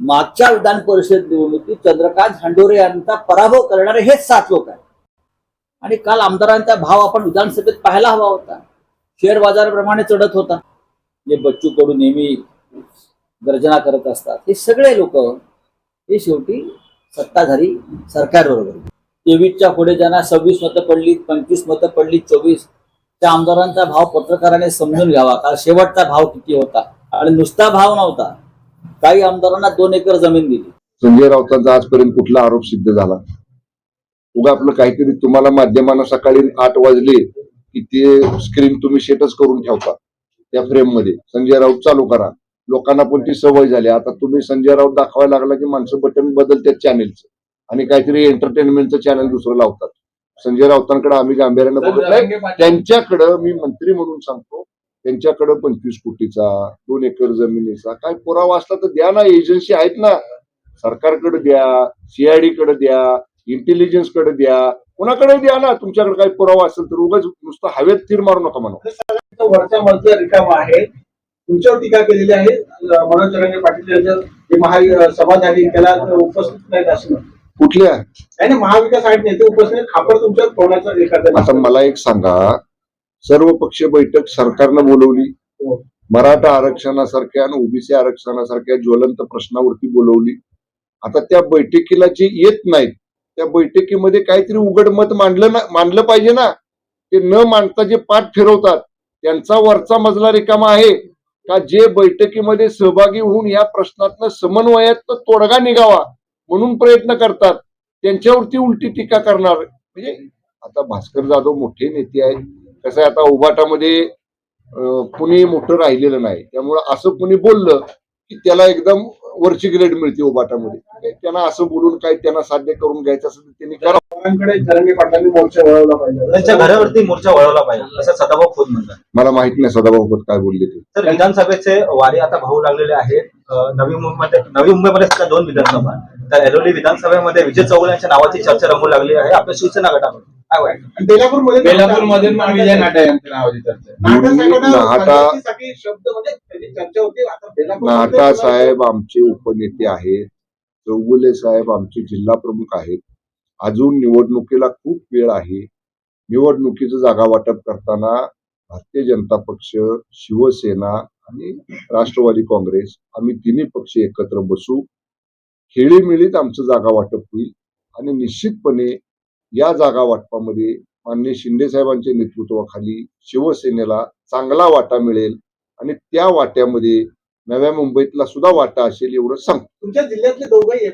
मागच्या विधान परिषद निवडणुकीत चंद्रकांत हंडोरे यांचा पराभव करणारे हेच सात लोक आहेत. आणि काल आमदारांचा भाव आपण विधानसभेत पाहायला हवा होता. शेअर बाजाराप्रमाणे चढत होता. जे बच्चू कडू नेहमी गर्जना करत असतात हे सगळे लोक हे शेवटी सत्ताधारी सरकारबरोबर तेवीसच्या पुढे ज्यांना सव्वीस मतं पडली पंचवीस मतं पडली चोवीस त्या आमदारांचा भाव पत्रकाराने समजून घ्यावा. का शेवटचा भाव किती होता? आणि नुसता भाव नव्हता. काही आमदारांना दोन एकर जमीन दिली. संजय राऊतांचा आजपर्यंत कुठला आरोप सिद्ध झाला? उगा आपलं काहीतरी तुम्हाला माध्यमांना सकाळी आठ वाजले की ते स्क्रीन तुम्ही सेटच करून ठेवता त्या फ्रेममध्ये. संजय राऊत चालू करा. लोकांना पण ती सवय झाली. आता तुम्ही संजय राऊत दाखवायला लागला की माणसं बटन बदलतात चॅनेलचं आणि काहीतरी एंटरटेनमेंटचं चॅनल दुसरं लावतात. संजय राऊतांकडे आम्ही गांभीर्यानं बघत नाही. त्यांच्याकडं मी मंत्री म्हणून सांगतो त्यांच्याकडं पंचवीस कोटीचा दोन एकर जमिनीचा काय पुरावा असला तर द्या ना एजन्सी आहेत ना. सरकारकडे द्या सीआयडी कडे द्या इंटेलिजन्सकडे द्या. कुणाकडे द्या ना तुमच्याकडे काही पुरावा असेल तर उगाच नुसतं हवेत तीर मारू नका म्हणा तो वरच्या मजला रिकामा आहे. तुमच्यावर टीका केलेली आहे. मनोज रंगे पाटील यांच्या जे महा सभा झाली त्याला उपस्थित नाहीत असं कुठल्या? नाही महाविकास आघाडी नेते उपस्थित. खापर तुमच्यावर ठेवण्याचा एखादा आता मला एक सांगा. सर्व पक्षीय बैठक सरकारनं बोलवली. हो. मराठा आरक्षणासारख्या आणि ओबीसी आरक्षणासारख्या ज्वलंत प्रश्नावरती बोलवली. आता त्या बैठकीला जे येत नाहीत त्या बैठकीमध्ये काहीतरी उघड मत मांडलं ना मांडलं पाहिजे ना. ते न मांडता जे पाठ फिरवतात त्यांचा वरचा मजला रिकामा आहे. का जे बैठकीमध्ये सहभागी होऊन या प्रश्नातनं समन्वयात तोडगा निघावा म्हणून प्रयत्न करतात त्यांच्यावरती उलटी टीका करणार. म्हणजे आता भास्कर जाधव मोठे नेते आहेत. कसं आहे आता उभाटामध्ये कुणी मोठं राहिलेलं नाही. त्यामुळं असं कुणी बोललं की त्याला एकदम वरची ग्रेड मिळते उभाटामध्ये. काय त्यांना असं बोलून काय त्यांना साध्य करून घ्यायचं असेल तर त्यांनी करा. लोकांकडे जरंगे पाटलांनी मोर्चा वळवला पाहिजे. त्यांच्या घरावरती मोर्चा वळवला पाहिजे. असं सदाभाऊ खोत म्हणतात. मला माहीत नाही सदाभाऊ काय बोलले ते. तर विधानसभेचे वारे आता भाऊ लागलेले आहेत. नवी मुंबईमध्ये नवी मुंबईमध्ये सुद्धा दोन विधानसभा. तर एरोली विधानसभेमध्ये विजय चौगुले यांच्या नावाची चर्चा रंगू लागली आहे. आपल्या शिवसेना गटामध्ये. काय वाटतं? बेलापूरमध्ये बेलापूरमध्ये पण विजय नाटा चर्चा आहे. नाटा शब्द म्हणजे त्याची चर्चा होती. आता बेलापूरमध्ये नाटा साहेब आमचे उपनेते आहेत. चौगुले साहेब आमचे जिल्हा प्रमुख आहेत. अजून निवडणुकीला खूप वेळ आहे. निवडणुकीचं जागा वाटप करताना भारतीय जनता पक्ष शिवसेना आणि राष्ट्रवादी काँग्रेस आम्ही तिन्ही पक्ष एकत्र बसू. खेळीमेळीत आमचं जागा वाटप होईल. आणि निश्चितपणे या जागा वाटपामध्ये माननीय शिंदे साहेबांच्या नेतृत्वाखाली शिवसेनेला चांगला वाटा मिळेल आणि त्या वाट्यामध्ये नव्या मुंबईतला सुद्धा वाटा असेल एवढं सांगतो. तुमच्या जिल्ह्यातले दोघंही